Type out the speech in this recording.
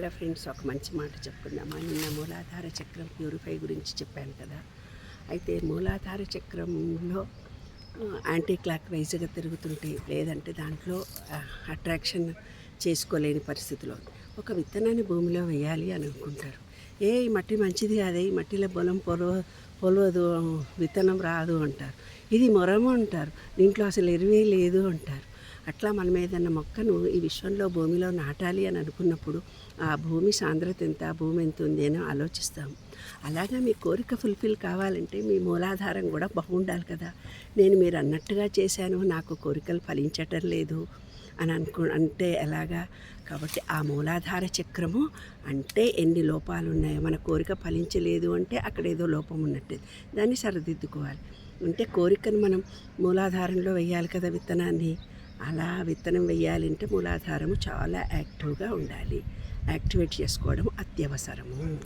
Hello friends ఒక మంచి మాట చెప్పుకుందామా? నిన్న మూలాధార చక్రం ప్యూరిఫై గురించి చెప్పాను కదా. అయితే మూలాధార చక్రంలో యాంటీ క్లాక్ వైజ్గా తిరుగుతుంటే లేదంటే దాంట్లో అట్రాక్షన్ చేసుకోలేని పరిస్థితిలో ఒక విత్తనాన్ని భూమిలో వేయాలి అని అనుకుంటారు. ఏ ఈ మట్టి మంచిది కాదే? ఈ మట్టిలో బలం పొలవ పొలవదు విత్తనం రాదు అంటారు. ఇది మొరము అంటారు. దీంట్లో అసలు ఎరువే లేదు అంటారు. అట్లా మనం ఏదైనా మొక్కను ఈ విశ్వంలో భూమిలో నాటాలి అని అనుకున్నప్పుడు ఆ భూమి సాంద్రత ఎంత భూమి ఎంత ఉంది అని ఆలోచిస్తాం అలాగా మీ కోరిక ఫుల్ఫిల్ కావాలంటే మీ మూలాధారం కూడా బాగుండాలి కదా. నేను మీరు అన్నట్టుగా చేశాను నాకు కోరికలు ఫలించటం లేదు అని అనుకు అంటే ఎలాగా? కాబట్టి ఆ మూలాధార చక్రము అంటే ఎన్ని లోపాలు ఉన్నాయో మన కోరిక ఫలించలేదు అంటే అక్కడ ఏదో లోపం ఉన్నట్టు. దాన్ని సరిదిద్దుకోవాలి. అంటే కోరికను మనం మూలాధారంలో వేయాలి కదా విత్తనాన్ని. అలా విత్తనం వేయాలంటే మూలాధారము చాలా యాక్టివ్గా ఉండాలి. యాక్టివేట్ చేసుకోవడం అత్యవసరము.